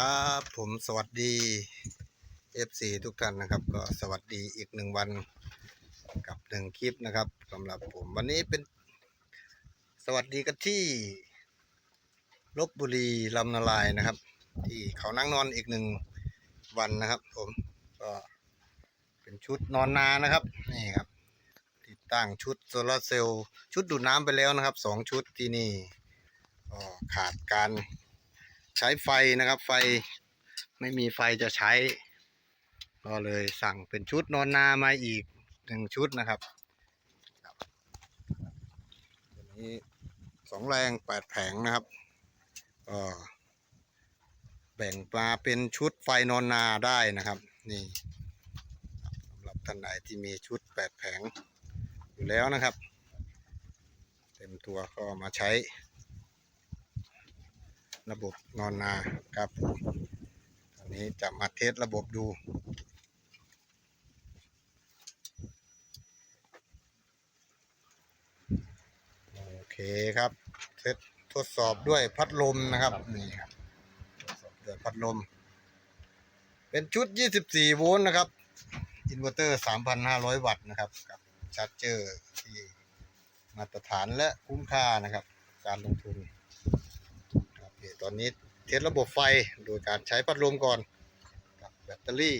ครับผมสวัสดี FC ทุกท่านนะครับ ก็สวัสดีอีกหนึ่งวันกับหนึ่งคลิปนะครับสำหรับผมวันนี้เป็น สวัสดีกันที่ลบบุรีลำนาลายนะครับ ที่เขานั่งนอนอีกหนึ่งวันนะครับ ผมก็เป็นชุดนอนนานะครับนี่ครับ ติดตั้งชุดโซลาร์เซลล์ชุดดูดน้ำไปแล้วนะครับสองชุดที่นี่ก็ขาดการ ใช้ไฟนะครับ ไฟไม่มีไฟจะใช้ ก็เลยสั่งเป็นชุดนอนนามาอีกหนึ่งชุดนะครับนี้สองแรงแปดแผงนะครับก็แบ่งมาเป็นชุดไฟนอนนาได้นะครับ นี่สำหรับท่านไหนที่มีชุดแปดแผงอยู่แล้วนะครับ เต็มตัวก็มาใช้ ระบบนอนนาครับผมตอนนี้จะมาเทสระบบดูโอเคครับเทสทดสอบด้วยพัดลมนะครับนี่ครับทดสอบด้วยพัดลม เป็นชุด 24 โวลต์นะครับอินเวอร์เตอร์ 3,500 วัตต์นะครับกับชาร์จเจอร์ที่มาตรฐานและคุ้มค่านะครับ การลงทุน นี่ตอนนี้เทสระบบไฟโดยการใช้พัดลมก่อนกับแบตเตอรี่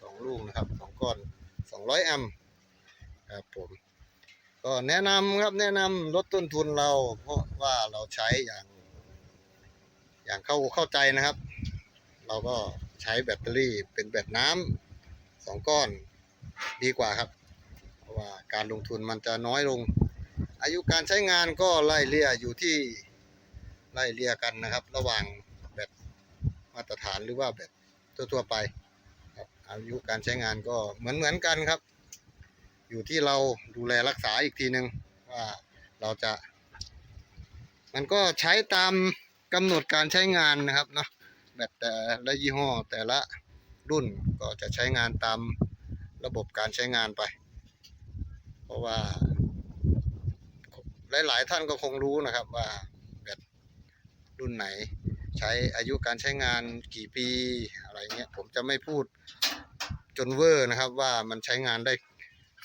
สองลูกนะครับสองก้อน 200 แอมป์ครับผมก็แนะนำครับแนะนำลดต้นทุนเรา เพราะว่าเราใช้อย่าง อย่างเข้าเข้าใจนะครับ เราก็ใช้แบตเตอรี่เป็นแบตน้ำสองก้อนดีกว่าครับ เพราะว่าการลงทุนมันจะน้อยลง อายุการใช้งานก็ไล่เลี่ยอยู่ที่ ไล่เลี่ยกันนะครับ ระหว่างแบตมาตรฐานหรือว่าแบตทั่วๆไปครับอายุการใช้งานก็เหมือนเหมือนกันครับ อยู่ที่เราดูแลรักษาอีกทีหนึ่งว่าเราจะ มันก็ใช้ตามกำหนดการใช้งานนะครับเนาะแบตแต่ละยี่ห้อแต่ละรุ่นก็จะใช้งานตามระบบการใช้งานไป เพราะว่า หลาย ๆ ท่านก็คงรู้นะครับว่า รุ่นไหน ใช้อายุการใช้งานกี่ปีอะไรเงี้ยผมจะไม่พูดจนเวอร์นะครับ ว่ามันใช้งานได้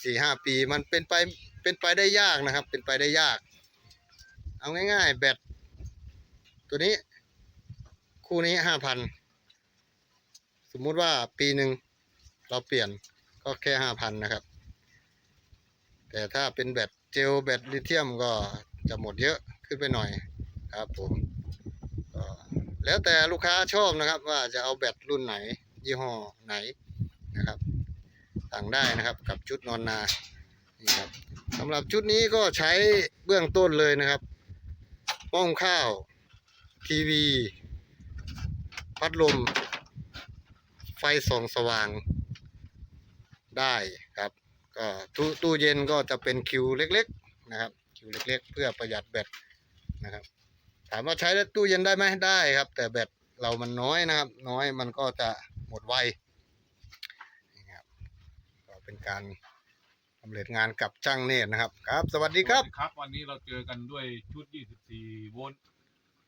สี่ห้าปี มันเป็นไปเป็นไปได้ยากนะครับ เป็นไปได้ยาก เอาง่ายๆ แบตตัวนี้ คู่นี้ห้าพันสมมุติว่าปีหนึ่งเราเปลี่ยนก็แค่ห้าพันนะครับ แต่ถ้าเป็นแบตเจลแบตลิเธียมก็จะหมดเยอะขึ้นไปหน่อยครับผม แล้วแต่ลูกค้าชอบนะครับ ว่าจะเอาแบตรุ่นไหน ยี่ห้อไหนนะครับสั่งได้นะครับกับชุดนอนนานี่ครับสำหรับชุดนี้ก็ใช้เบื้องต้นเลยนะครับหม้องข้าว ทีวี พัดลม ไฟส่องสว่างได้ครับก็ตู้ตู้เย็นก็จะเป็นคิวเล็ก ๆ นะครับ คิวเล็ก ๆ เพื่อประหยัดแบตนะครับ ถามว่าใช้แล้วตู้เย็นได้ไหมได้ครับ แต่แบตเรามันน้อยนะครับ น้อยมันก็จะหมดไวนี่ครับก็เป็นการสำเร็จงานกับช่างเนตรนะครับ ครับ สวัสดีครับ สวัสครับ วันนี้เราเจอกันด้วยชุด 24 โวลต์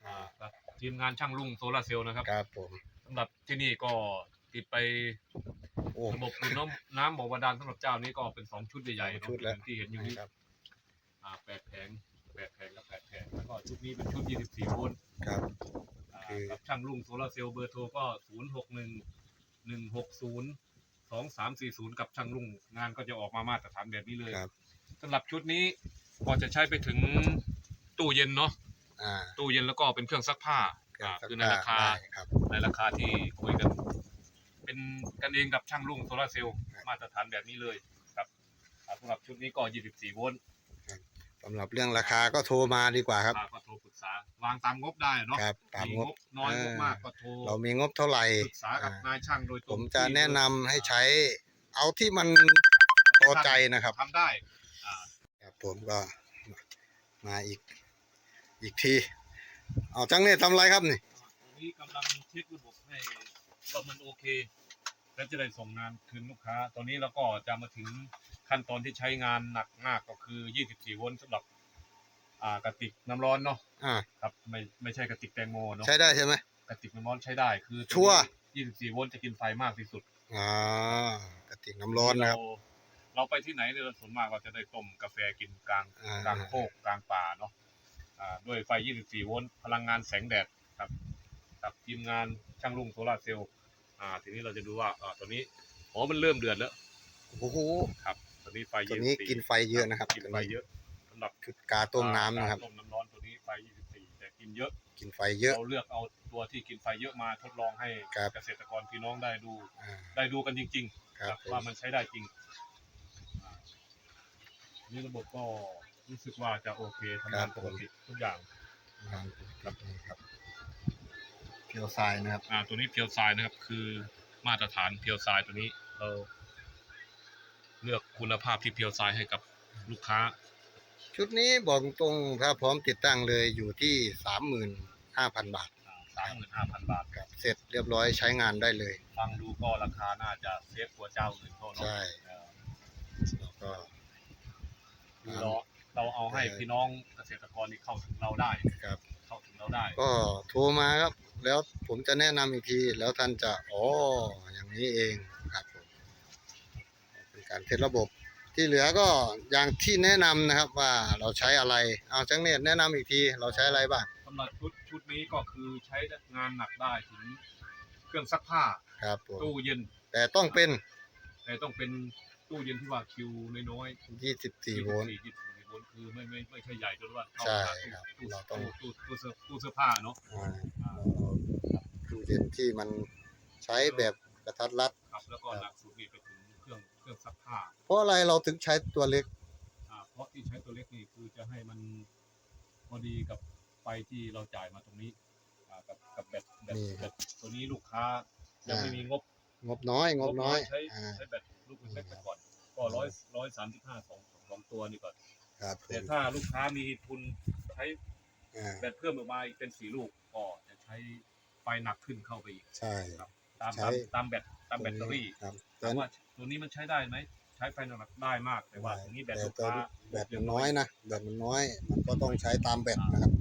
อ่าครับทีมงานช่างลุงโซลาร์เซลล์นะครับครับผมสำหรับที่นี่ก็ติดไปโอ้ ระบบดูดน้ำน้ำบ่อบาดาลสำหรับเจ้านี้ก็เป็น 2 ชุดใหญ่ๆชุดแล้ว ที่เห็นอยู่นี่ครับ อ่าแปดแผง แปดแผงกับแปดแผงแล้วก็ชุดนี้เป็นชุด 24 โวลต์ครับ อ่าคือ กับช่างลุงโซลาร์เซลล์เบอร์โทรก็ 0 6 1 1 6 0 2 3 4 0 กับช่างลุงงานก็จะออกมามาตรฐานแบบนี้เลยครับสำหรับชุดนี้ก็จะใช้ไปถึงตู้เย็นเนาะอ่าตู้เย็นแล้วก็เป็นเครื่องซักผ้าอ่าคือในราคา ได้ครับ ในราคาที่คุยกัน เป็นกันเองกับช่างลุงโซลาร์เซลล์ครับมาตรฐานแบบนี้เลยครับอ่าสำหรับชุดนี้ก็ 24 โวลต์ สำหรับเรื่องราคาก็โทรมาดีกว่าครับอ่าก็โทรปรึกษาวางตามงบได้เนาะครับตามงบน้อยเอองบมากก็โทรเรามีงบเท่าไหร่ปรึกษากับอ่านายช่างโดยตรงผมจะแนะนำให้ใช้เอาที่มันพอใจนะครับ ทำได้อ่าครับผมก็มาอีกอีกที เอาจังเนี่ยทำอะไรครับนี่ตอนนี้กำลังเช็คระบบให้ว่ามันโอเค แล้วจะได้ส่งงานคืนลูกค้า ตอนนี้เราก็จะมาถึง ขั้นตอนที่ใช้งานหนักมากก็คือ 24 โวลต์สำหรับ อ่ากระติกน้ำร้อนเนาะอ่า ครับ ไม่ไม่ใช่กระติกแตงโมเนาะใช้ได้ใช่ไหม กระติกน้ำร้อนใช้ได้คือชัวร์ 24 โวลต์จะกินไฟมากที่สุดอ่ากระติกน้ำร้อนนะครับ เาเราไปที่ไหนเนี่ยเราส่วนมากเราจะได้ต้มกาแฟกินกลางอ่า กลางโคกกลางป่าเนาะอ่าด้วยไฟ 24 โวลต์พลังงานแสงแดดครับกับทีมงานช่างรุ่งโซลาร์เซลล์อ่าทีนี้เราจะดูว่าอ่าตัวนี้อ๋อมันเริ่มเดือดแล้ว โอ้โหครับ ตัวนี้ไฟตัวนี้24กินไฟเยอะนะครับกินตัวไฟนี้เยอะสำหรับคือกาต้มน้ำนะครับต้มน้ำร้อนตัวนี้ไฟ 24 แต่กินเยอะ กินไฟเยอะ เราเลือกเอาตัวที่กินไฟเยอะมาทดลองให้ครับเกษตรกรพี่น้องได้ดู อ่า ได้ดูกันจริงๆครับผมว่ามันใช้ได้จริงอ่านี่ระบบก็รู้สึกว่าจะโอเคทำงานปกติทุกอย่างงานครับนี่ครับเพียวทรายนะครับ อ่าตัวนี้เพียวทรายนะครับ คือมาตรฐานเพียวทรายตัวนี้เรา เลือกคุณภาพที่เพียวทรายให้กับลูกค้า ชุดนี้บอกตรงถ้าพร้อมติดตั้งเลยอยู่ที่สามหมื่นห้าพันบาท สามหมื่นห้าพันบาทครับ เสร็จเรียบร้อยใช้งานได้เลย ฟังดูก็ราคาน่าจะเซฟกว่าเจ้าอื่นเขาเนาะใช่ เออแล้วก็ คือเราเราเอาให้พี่น้องเกษตรกรที่เข้าถึงเราได้ ครับ เข้าถึงเราได้ ก็โทรมาครับ แล้วผมจะแนะนำอีกที แล้วท่านจะ อ๋อ อย่างนี้เองครับผมเป็น การเทสระบบ ที่เหลือก็อย่างที่แนะนำนะครับว่าเราใช้อะไร เอาจังเนตแนะนำอีกที เราใช้อะไรบ้างสำหรับชุดชุดนี้ก็คือใช้งานหนักได้ถึงเครื่องซักผ้าครับผมตู้เย็น แต่ต้องเป็น แต่ต้องเป็นตู้เย็นที่ว่าคิวน้อยๆ24โวลต์24โวลต์คือไม่ไม่ไม่ใช่ใหญ่จนว่าเข้าใช่ตู้ครับตู้เราต้องตู้ตู้ตู้เสื้อตู้เสื้อผ้าเนาะอ่าอ่าตู้เย็นที่มันใช้แบบกระทัดรัดครับแล้วก็หนักสุดนี่ไปถึงเครื่องเค รื่องซักผ้าเพราะอะไรเราถึงใช้ตัวเล็กอ่าเพราะที่ใช้ตัวเล็กนี่คือจะให้มันพอดีกับไฟที่เราจ่ายมาตรงนี้อ่ากับกับแบตแบตนี่แบตตัวนี้ลูกค้ายังไม่มีงบงบน้อย งบน้อยใช้อ่า ใช้แบตลูกเล็กๆไปก่อน ก็ร้อยร้อยสามสิบห้าสองสองตัวนี่ก่อนครับผแต่มถ้าลูกค้ามีทุนใช้อ่าแบตเพิ่มออกมาอีกเป็นสี่ลูกก็จะใช้ไฟหนักขึ้นเข้าไปอีก ใช่ ตามใช้ ตามตามแบต ตามแบตเตอรี่ครับถามว่าตัวนี้มันใช้ได้ไหมใช้ไฟหนักได้มากแต่ว่าตรงนี้แบตแต่ลูกตัวค้าแบตมันน้อยนะแบตมันน้อย มันก็ต้องใช้ตามแบตนะครับ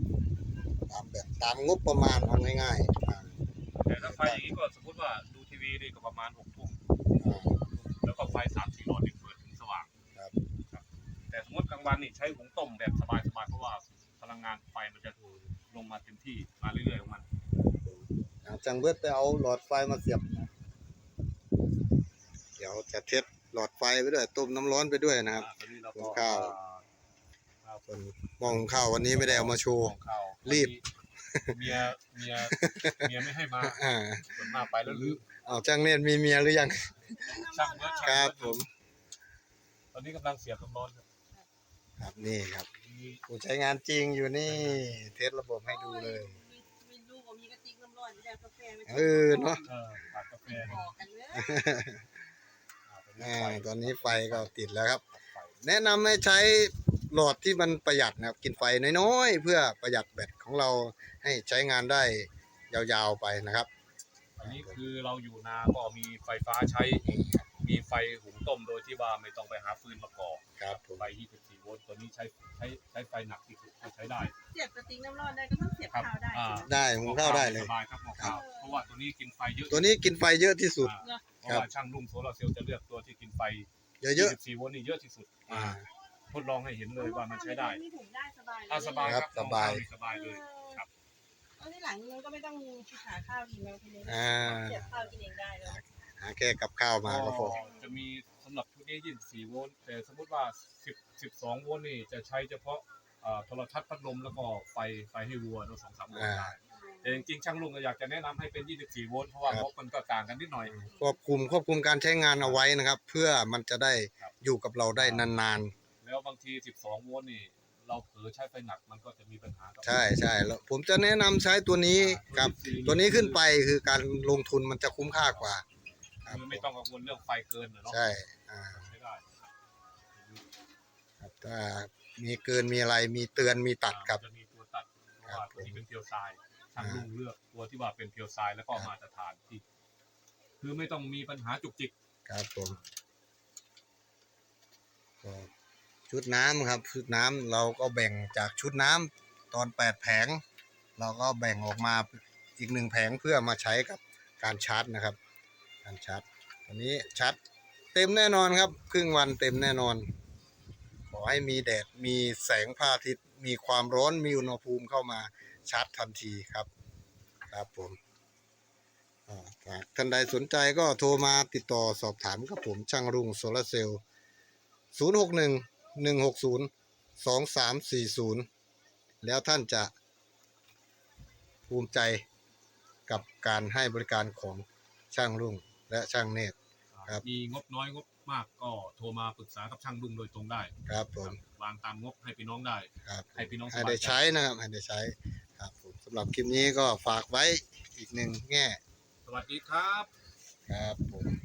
ตามแบตตามงบประมาณเอาง่ายๆอ่าแต่ถ้าไฟอย่างนี้ก็สมมติว่าดูทีวีนี่ก็ประมาณหกทุ่มอ่า แล้วก็ไฟสามสี่หลอดนี่เปิดถึงสว่างครับ ครับ แต่สมมติกลางวันนี่ใช้หุงต้มแบบสบายๆเพราะว่าพลังงานไฟมันจะลงมาเต็มที่มาเรื่อยๆของมัน อ่าจังเบิดไปเอาหลอดไฟมาเสียบนะเดี๋ยวจะเทสหลอดไฟไปด้วยต้มน้ำร้อนไปด้วยนะครับอ่าตอนนี้เราหุก็งข้าวอ่าส่วนหมองข้าววันนี้ไม่ได้เอามาโชว์ของข้าวรีบเมียเมียเมียไม่ให้มาอ่าส่วนมากไปแล้วลืมเอาจังเนตมีเมียหรือยังช่างเมื่อคช่างรับเมื่อผม ตอนนี้กำลังเสียบความร้อนครับครับนี่ครับมีผู้ใช้งานจริงอยู่นี่ เทสระบบให้ดูเลยมีลูกผมมีกระติกน้ำร้อนอยู่แล้วกาแฟไม่เออเนาะเออผัดกาแฟออกกันเลยอ่าตอนนี้อ่าไฟตอนนี้ไฟก็ติดแล้วครับไฟแนะนำให้ใช้หลอดที่มันประหยัดนะครับ กินไฟน้อยๆ เพื่อประหยัดแบตของเราให้ใช้งานได้ยาวๆไปนะครับ อันนี้คือเราอยู่นาก็มีไฟฟ้าใช้ มีไฟหุงต้มโดยที่ว่าไม่ต้องไปหาฟืนมาก่อครับผม ไฟ24โวลต์ตัวนี้ใช้ใช้ใช้ไฟหนักที่สุดที่ใช้ได้เสียบกระติกน้ำร้อนได้ก็ต้องเสียบข้าวได้อ่าใช่ไหมได้หุงข้าวได้เลย สบายครับหม้อข้าวเพราะว่าตัวนี้กินไฟเยอะตัวนี้กินไฟเยอะที่สุด อ่าเพราะว่าช่างรุ่งโซลาร์เซลล์จะเลือกตัวที่กินไฟเยอะ24โวลต์นี่เยอะที่สุดๆอ่า ทดลองให้เห็นเลยว่ามันใช้ได้นี่ถุงได้สบายเลยอ่าสบายครับสบายหม้อข้วนี่สบายเลย ครับ เอาที่หลังมันก็ไม่ต้องหาข้าวกินแล้วทีนี้อ่าเสียบข้าวกินเองได้เลย หาแค่กับข้าวมาก็พอ จะมีสำหรับชุดนี้ 24 โวลต์แต่สมมติว่า 10 12 โวลต์นี่จะใช้เฉพาะอ่าโทรทัศน์พัดลมแล้วก็ไฟไฟให้วัวเนอะสองสามโวลต์ได้แต่จริงๆช่างลุงก็อยากจะแนะนำให้เป็น 24 โวลต์เพราะว่าครับ งบมันก็ต่างกันนิดหน่อย ควบคุมควบคุมการใช้งานเอาไว้นะครับ เพื่อมันจะได้ครับ อยู่กับเราได้นานแล้วบางที 12 โวลต์นี่ เราเผลอใช้ไฟหนักมันก็จะมีปัญหากัๆใช่ใช่แล้วผมจะแนะนำใช้ตัวนี้ครับ24ตัวนี้ขึ้นไปคือการลงทุนมันจะคุ้มค่ากว่า ครับคือไม่ต้องกังวลเรื่องไฟเกินนะเนาะใช่อ่าใช้ได้ครับถ้ามีเกินมีอะไรมีเตือนมีตัดครับ จะมีตัวตัดเพราะว่าครับตัวนี้เป็นเพียวทรายช่างลุงเลือกตัวที่ว่าเป็นเพียวทรายแล้วก็ครับมาตรฐานที่ คือไม่ต้องมีปัญหาจุกจิกครับผมก็ชุดน้ำครับ ชุดน้ำเราก็แบ่งจากชุดน้ำตอนแปดแผง เราก็แบ่งออกมาอีกหนึ่งแผงเพื่อมาใช้กับการชาร์จนะครับ การชาร์จอันนี้ชาร์จเต็มแน่นอนครับ ครึ่งวันเต็มแน่นอน ขอให้มีแดดมีแสงพระอาทิตย์มีความร้อนมีอุณหภูมิเข้ามาชาร์จทันทีครับ ครับผมหากท่านใดสนใจก็โทรมาติดต่อสอบถามกับผมช่างรุ่งโซลาเซลล์ 061 160 2340 แล้วท่านจะภูมิใจกับการให้บริการของช่างรุ่ง และช่างเนตร ครับ มีงบน้อยงบมากก็โทรมาปรึกษากับช่างลุงโดยตรงได้ครับผม วางตามงบให้พี่น้องได้ ครับให้พี่น้องสให้บายได้ใจใช้นะครับให้ได้ใช้ครับผมสำหรับคลิปนี้ก็ฝากไว้อีกหนึ่งแง่สวัสดีครับ ครับผม